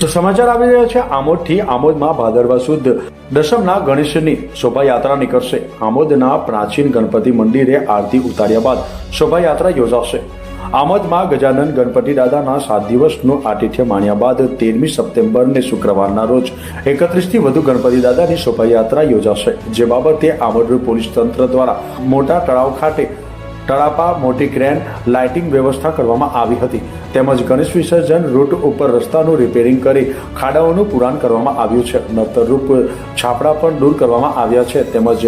તો સમાચાર આવી રહ્યા છે. આમોદથી આમોદમાં ભાદરવા સુદ. દશમના ગણેશની શોભાયાત્રા નીકળશે. આમોદના પ્રાચીન ગણપતિ મંદિરે આરતી ઉતાર્યા બાદ શોભાયાત્રા યોજાશે. આમોદમાં ગજાનન ગણપતિ દાદાના સાત દિવસનું આતિથ્ય માણ્યા બાદ તેરમી સપ્ટેમ્બરને શુક્રવારના રોજ એકત્રીસથી વધુ ગણપતિ દાદાની શોભાયાત્રા યોજાશે. જે બાબતે આમોદ પોલીસ તંત્ર દ્વારા મોટા તળાવ ખાતે તળાપા, મોટી ક્રેન, લાઇટિંગ વ્યવસ્થા કરવામાં આવી હતી. તેમજ ગણેશ વિસર્જન રૂટ ઉપર રસ્તાનું રિપેરિંગ કરી ખાડાઓનું પુરાણ કરવામાં આવ્યું છે. નતરરૂપ છાપડા પણ દૂર કરવામાં આવ્યા છે. તેમજ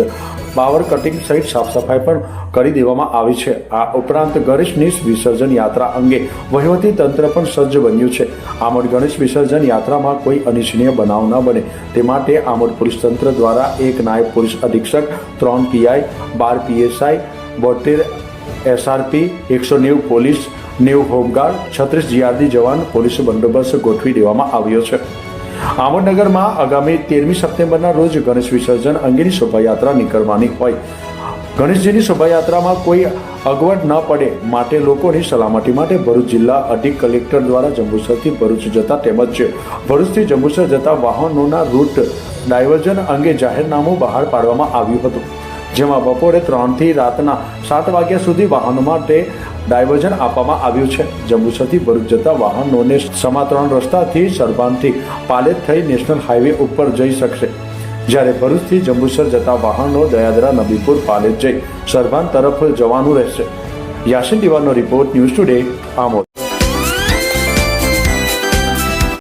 પાવર કટિંગ સહિત સાફ સફાઈ પણ કરી દેવામાં આવી છે. આ ઉપરાંત ગણેશની વિસર્જન યાત્રા અંગે વહીવટી તંત્ર પણ સજ્જ બન્યું છે. આમોદ ગણેશ વિસર્જન યાત્રામાં કોઈ અનિચ્છનીય બનાવ ન બને. તે માટે આમોદ પોલીસ તંત્ર દ્વારા એક નાયબ પોલીસ અધિક્ષક, ત્રણ પીઆઈ, બાર પીએસઆઈ, બોતેર એસઆરપી એકસો નેવું પોલીસ, નેવું હોમગાર્ડ, છત્રીસ જીઆરડી જવાન પોલીસ બંદોબસ્ત ગોઠવી દેવામાં આવ્યો છે. આમોદનગરમાં આગામી તેરમી સપ્ટેમ્બરના રોજ ગણેશ વિસર્જન અંગેની શોભાયાત્રા નીકળવાની હોય. ગણેશજીની શોભાયાત્રામાં કોઈ અગવડ ન પડે માટે લોકોની સલામતી માટે ભરૂચ જિલ્લા અધિક કલેક્ટર દ્વારા જંબુસરથી ભરૂચ જતા તેમજ ભરૂચથી જંબુસર જતા વાહનોના રૂટ ડાયવર્ઝન અંગે જાહેરનામું બહાર પાડવામાં આવ્યું હતું. જેમાં બપોરે ત્રણથી રાતના સાત વાગ્યા સુધી વાહનો માટે ડાયવર્ઝન આપવામાં આવ્યું છે. જંબુસરથી ભરૂચ જતા વાહનોને સમા ત્રણ રસ્તાથી સરબાનથી પાલેત થઈ નેશનલ હાઈવે ઉપર જઈ શકશે. જ્યારે ભરૂચથી જંબુસર જતા વાહનો દયાદરા નબીપુર પાલેત જઈ સરભાન તરફ જવાનું રહેશે. યાસીન દિવાનો રિપોર્ટ ન્યૂઝ ટુડે આમોદ.